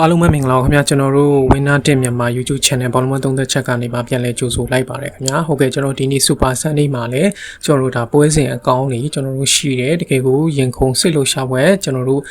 အားလုံးပဲမင်္ဂလာပါခင်ဗျာကျွန်တော်တို့ Winner တင်မြန်မာ YouTube Channel ဘောလုံးမ30ချက်ကနေမှပြန်လည်ကြိုဆိုလိုက်ပါတယ်ခင်ဗျာဟုတ်ကဲ့ကျွန်တော်ဒီနေ့ Super Sunday မှာလည်းကျွန်တော်တို့ဒါပွဲစဉ်အကောင်းတွေကျွန်တော်တို့ရှိတယ်တကယ်ကိုရင်ခုန်စိတ်လို့ရှာပွဲကျွန်တော်တို့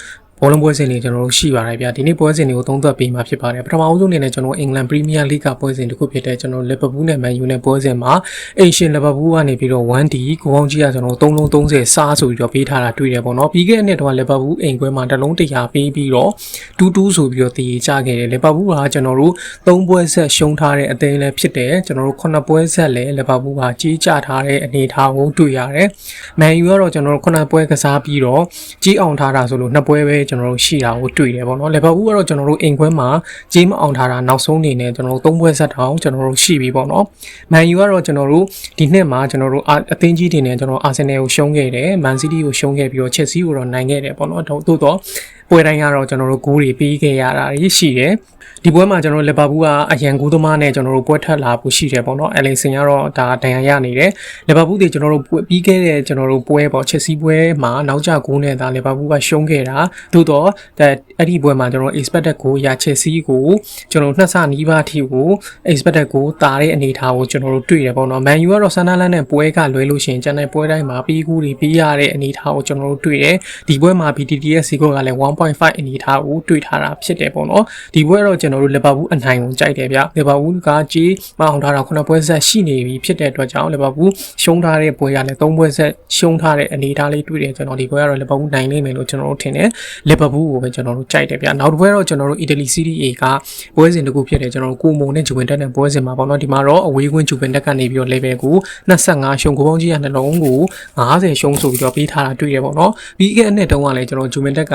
ဘောလုံးပွဲစဉ်တွေကျွန်တော်တို့ရှိပါတယ်ဗျာဒီနေ့ပွဲစဉ်တွေကိုသုံးသပ်ပေးမှာဖြစ်ပါတယ်ပထမအဆုံးအနေနဲ့ကျွန်တော်အင်္ဂလန်ပရီးမီးယားလိဂ်ကပွဲစဉ်တစ်ခုဖြစ်တဲ့ကျွန်တော်လီဗာပူးနဲ့မန်ယူနဲ့ပွဲစဉ်မှာအိမ်ရှင်လီဗာပူးကနေပြီးတော့ 1D ကိုပေါင်းကြီးကကျွန်တော်3လုံး30စားဆိုပြီးတော့ပေးထားတာတွေ့တယ်ပေါ့နော်ပြီးခဲ့တဲ့နှစ်တော့လီဗာပူးအိမ်ပွဲမှာတစ်လုံး100ပေးပြီးတော့2-2ဆိုပြီးတော့တည်ကြခဲ့တယ်လီဗာပူးကကျွန်တော်တို့3ပွဲဆက်ရှုံးထားတဲ့အသင်းလည်းဖြစ်တယ်ကျွန်တော်တို့9ပွဲဆက်လည်းလီဗာပူးကကြီးကြထားတဲ့အနေအထားကိုတွေ့ရတယ်မန်ယူကတော့ကျွန်တော်တို့9ပွဲကစားပြီးတော့ကြီးအောင်ထားတာဆိုလို့2ပွဲပဲကျွန်တော်တို့ရှိတာကိုတွေ့တယ်ပေါ့နော်လီဗာပူးကတော့ကျွန်တော်တို့အိမ်ခွဲမှာကြီးမအောင်ထားတာနောက်ဆုံးအနေနဲ့ကျွန်တော်တို့3ပွဲဆက်တောင်ကျွန်တော်တို့ရှိပြီပေါ့နော်မန်ယူကတော့ကျွန်တော်တို့ဒီနှစ်မှာကျွန်တော်တို့အသင်းကြီးတွေနဲ့ကျွန်တော်အာဆင်နယ်ကိုရှုံးခဲ့တယ်မန်စီးတီးကိုရှုံးခဲ့ပြီးတော့ချက်စီကိုတော့နိုင်ခဲ့တယ်ပေါ့နော်သို့တော့ ပွဲတိုင်းကတော့ကျွန်တော်တို့ဂိုးတွေပြီးခဲ့ရတာရှိတယ်ဒီပွဲမှာကျွန်တော်တို့လီဗာပူးကအရန်ကူးသမားနဲ့ကျွန်တော်တို့ပွဲထက်လာဖို့ရှိတယ်ပေါ့နော်အဲလီဆင်ကတော့ဒါဒဏ်ရာရနေတယ်လီဗာပူးတွေကျွန်တော်တို့ပြီးခဲ့တဲ့ကျွန်တော်တို့ပွဲပေါ့ချက်စီပွဲမှာနောက်ကျဂိုးနဲ့ဒါလီဗာပူးကရှုံးခဲ့တာသို့တော့ အဲ့ဒီပွဲမှာကျွန်တော် expected ကိုရချက်စီကိုကျွန်တော်နှစ်ဆနီးပါးအထိကို expected ကိုတာတဲ့အနေအထားကိုကျွန်တော်တို့တွေ့တယ်ပေါ့နော်မန်ယူကတော့ဆန်နာလန်နဲ့ပွဲကလွဲလို့ရှိရင်ကျန်တဲ့ပွဲတိုင်းမှာပြီးကူးတွေပြီးရတဲ့အနေအထားကိုကျွန်တော်တို့တွေ့တယ်ဒီပွဲမှာ BTTS စီကိုကလည်း1.5အနေအထားကိုတွေ့ထားတာဖြစ်တယ်ပေါ့နော်ဒီပွဲတော့ကျွန်တော်တို့လီဗာပူးအနိုင်ကိုကြိုက်တယ်ဗျလီဗာပူးကကြီးမအောင်ထားတာခုနပွဲဆက်ရှိနေပြီဖြစ်တဲ့အတွက်ကြောင့်လီဗာပူးရှုံးထားတဲ့ပွဲကလည်း၃ပွဲဆက်ရှုံးထားတဲ့အနေအထားလေးတွေ့တယ်ကျွန်တော်ဒီပွဲကတော့လီဗာပူးနိုင်လိမ့်မယ်လို့ကျွန်တော်တို့ထင်တယ်လီဗာပူးကိုပဲကျွန်တော်တို့ကြိုက်တယ်ဗျနောက်တစ်ပွဲတော့ကျွန်တော်တို့အီတလီစီးရီး A ကပွဲစဉ်တစ်ခုဖြစ်တယ်ကျွန်တော်တို့ကိုမုံနဲ့ဂျူဝင်တက်နဲ့ပွဲစဉ်မှာပေါ့နော်ဒီမှာတော့အဝေးကွင်းဂျူဝင်တက်ကနေပြီးတော့ level ကို25ရှုံးကိုပေါင်းကြီးရနှလုံးကို50ရှုံးဆိုပြီးတော့ပေးထားတာတွေ့တယ်ပေါ့နော်ပြီးခဲ့တဲ့နှစ်တုန်းကလည်းကျွန်တော်ဂျူဝင်တက်က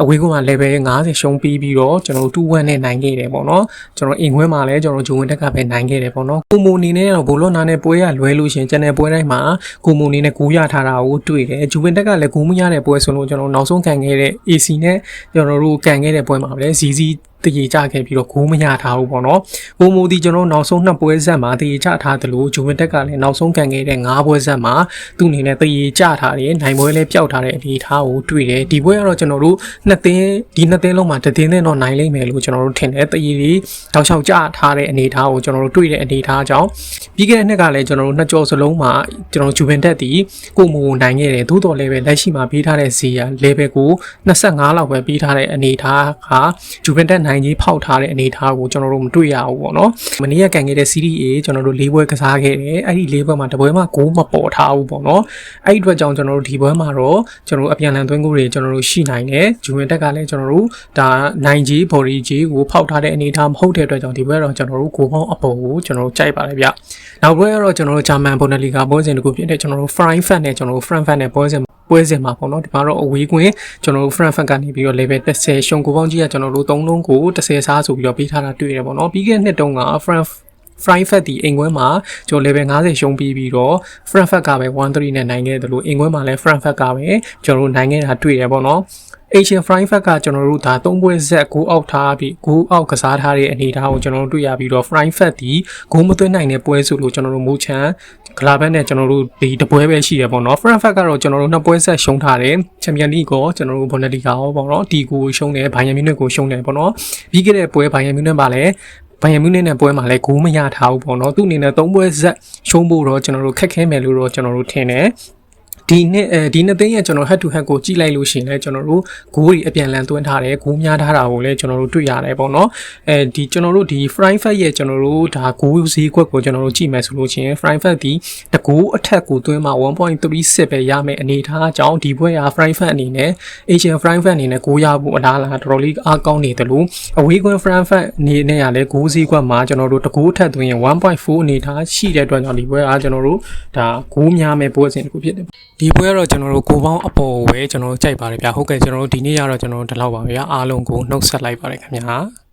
အဝေးကွင်းမှာ level 50ရှုံးပြီးပြီးတော့ကျွန်တော်တို့2-1နဲ့နိုင်ခဲ့တယ်ပေါ့နော်ကျွန်တော်အိမ်ခွဲမှာလည်းကျွန်တော်ဂျူဝင်တက်ကပဲနိုင်ခဲ့တယ်ပေါ့နော်ကိုမိုအနေနဲ့တော့ဘိုလော့နာနဲ့ပွဲရလွဲလို့ရှင်ကျန်တဲ့ပွဲတိုင်းမှာကိုမိုအနေနဲ့ဂိုးရထားတာကိုတွေ့တယ်ဂျူဝင်တက်ကလည်းဂိုးမရတဲ့ပွဲဆိုလို့ကျွန်တော်နောက်ဆုံးခံခဲ့တဲ့ AC နဲ့ကျွန်တော်တို့ကန်ခဲ့တဲ့ပွဲမှာပဲဇီဇီ တည်ကြခဲ့ပြီးတော့ဂိုးမရထားဘူးပေါ့နော်။ကိုမိုဒီကျွန်တော်နောက်ဆုံးနှစ်ပွဲဆက်မှာတည်ကြထားတယ်လို့ဂျူဝင်တက်ကလည်းနောက်ဆုံးကန်ခဲ့တဲ့၅ပွဲဆက်မှာသူ့အနေနဲ့တည်ကြထားတယ်နိုင်ပွဲလည်းပျောက်ထားတဲ့အနေအထားကိုတွေ့တယ်ဒီပွဲကတော့ကျွန်တော်တို့နှစ်သင်းဒီနှစ်သင်းလုံးမှာတည်င်းနဲ့တော့နိုင်လိမ့်မယ်လို့ကျွန်တော်တို့ထင်တယ်တည်ရီတောက်လျှောက်ကြထားတဲ့အနေအထားကိုကျွန်တော်တို့တွေ့တဲ့အနေအထားကြောင့်ပြီးခဲ့တဲ့နှစ်ကလည်းကျွန်တော်တို့နှစ်ကြောစလုံးမှာကျွန်တော်ဂျူဝင်တက်တီကိုမိုနိုင်ခဲ့တယ်သို့တော်လည်းပဲလက်ရှိမှာပြီးထားတဲ့ဇီယာ level ကို25လောက်ပဲပြီးထားတဲ့အနေအထားကဂျူဝင်တက်နိုင်ကြီးဖောက်ထားတဲ့အနေအထားကိုကျွန်တော်တို့မတွေ့ရဘူးပေါ့နော်မနေ့ကကန်ခဲ့တဲ့ Serie A ကျွန်တော်တို့၄ပွဲကစားခဲ့တယ်အဲ့ဒီ၄ပွဲမှာတပွဲမှာဂိုးမပေါ်ထားဘူးပေါ့နော်အဲ့ဒီအတွက်ကြောင့်ကျွန်တော်တို့ဒီပွဲမှာတော့ကျွန်တော်တို့အပြန်လန်သွင်းဂိုးတွေကျွန်တော်တို့ရှိနိုင်တယ်ဂျူဝင်တက်ကလည်းကျွန်တော်တို့ဒါနိုင်ကြီးဘော်ရီကြီးကိုဖောက်ထားတဲ့အနေအထားမဟုတ်တဲ့အတွက်ကြောင့်ဒီပွဲတော့ကျွန်တော်တို့ဂိုးပေါင်းအပေါ်ကိုကျွန်တော်တို့ကြိုက်ပါတယ်ဗျနောက်ပွဲကတော့ကျွန်တော်တို့ဂျာမန်ဘွန်ဒလီဂါပွဲစဉ်တခုဖြစ်တဲ့ကျွန်တော်တို့ Frankfurt နဲ့ကျွန်တော်တို့ Frankfurt နဲ့ပွဲစဉ် ပွဲစဉ်မှာပေါ့နော်ဒီမှာတော့အဝေးကွင်းကျွန်တော်တို့ Frankfurt ကနေပြီးတော့ level 30ရှုံကိုပေါင်းကြီးကကျွန်တော်တို့3လုံးကို30စားဆိုပြီးတော့ပေးထားတာတွေ့ရတယ်ပေါ့နော်ပြီးခဲ့တဲ့နှစ်တုန်းက Frank Frankfurt ဒီအိမ်ခွဲမှာကျွန်တော် level 50ရှုံးပြီးပြီးတော့ Frankfurt ကပဲ1-3နဲ့နိုင်ခဲ့တယ်လို့အိမ်ခွဲမှာလည်း Frankfurt ကပဲကျွန်တော်တို့နိုင်ခဲ့တာတွေ့ရပေါ့နော် Asian Frankfurt ကကျွန်တော်တို့ဒါ၃ပွဲဆက်ဂိုးအောက်ထားပြီးဂိုးအောက်ကစားထားတဲ့အနေအထားကိုကျွန်တော်တို့တွေ့ရပြီးတော့ Frankfurt ဒီဂိုးမသွင်းနိုင်တဲ့ပွဲစုလို့ကျွန်တော်တို့မူချန်ဂလာဘတ်နဲ့ကျွန်တော်တို့ဒီတပွဲပဲရှိရပေါ့နော် Frankfurt ကတော့ကျွန်တော်တို့နှစ်ပွဲဆက်ရှုံးထားတယ် Champions League ကိုကျွန်တော်တို့ Bundesliga ရောပေါ့နော်ဒီကိုရှုံးတယ်ဘိုင်ယန်မြူနစ်ကိုရှုံးတယ်ပေါ့နော်ပြီးခဲ့တဲ့ပွဲဘိုင်ယန်မြူနစ်မှာလည်းဘိုင်ယန်မြူနစ်နဲ့ပွဲမှာလည်းဂိုးမရထားဘူးပေါ့နော်သူ့အနေနဲ့၃ပွဲဆက်ရှုံးဖို့တော့ကျွန်တော်တို့ခက်ခဲမယ်လို့တော့ကျွန်တော်တို့ထင်တယ် ဒီနှစ်အဲဒီနှစ်သိန်းရဲ့ကျွန်တော် head to head ကိုကြည့်လိုက်လို့ရှိရင်လည်းကျွန်တော်တို့ဂိုးတွေအပြန်လန်သွင်းထားတယ်ဂိုးများထားတာကိုလည်းကျွန်တော်တို့တွေ့ရတယ်ပေါ့နော်အဲဒီကျွန်တော်တို့ဒီ Frankfurt ရဲ့ကျွန်တော်တို့ဒါဂိုးဈေးကွက်ကိုကျွန်တော်တို့ကြည့်မယ်ဆိုလို့ရှိရင် Frankfurt ဒီတကူအထက်ကိုသွင်းမှာ1.36ပဲရမယ်အနေထားအကြောင်းဒီဘွဲ့က Frankfurt အနေနဲ့ Asian Frankfurt အနေနဲ့ဂိုးရဖို့အလားအလာတော်တော်လေးအားကောင်းနေတယ်လို့အဝေးကွင်း Frankfurt အနေနဲ့ကလည်းဂိုးဈေးကွက်မှာကျွန်တော်တို့တကူအထက်သွင်းရင်1.4အနေထားရှိတဲ့အတွက်ကြောင့်ဒီဘွဲ့ကကျွန်တော်တို့ဒါဂိုးများမယ်ပွဲစဉ်တစ်ခုဖြစ်တယ်ဒီပွဲကတော့ကျွန်တော်တို့ကိုပေါင်းအပေါ်ပဲကျွန်တော်တို့ကြိုက်ပါတယ်ဗျာဟုတ်ကဲ့ကျွန်တော်တို့ဒီနေ့ရတော့ကျွန်တော်တို့ဒီလောက်ပါဗျာအားလုံးကိုနှုတ်ဆက်လိုက်ပါတယ်ခင်ဗျာ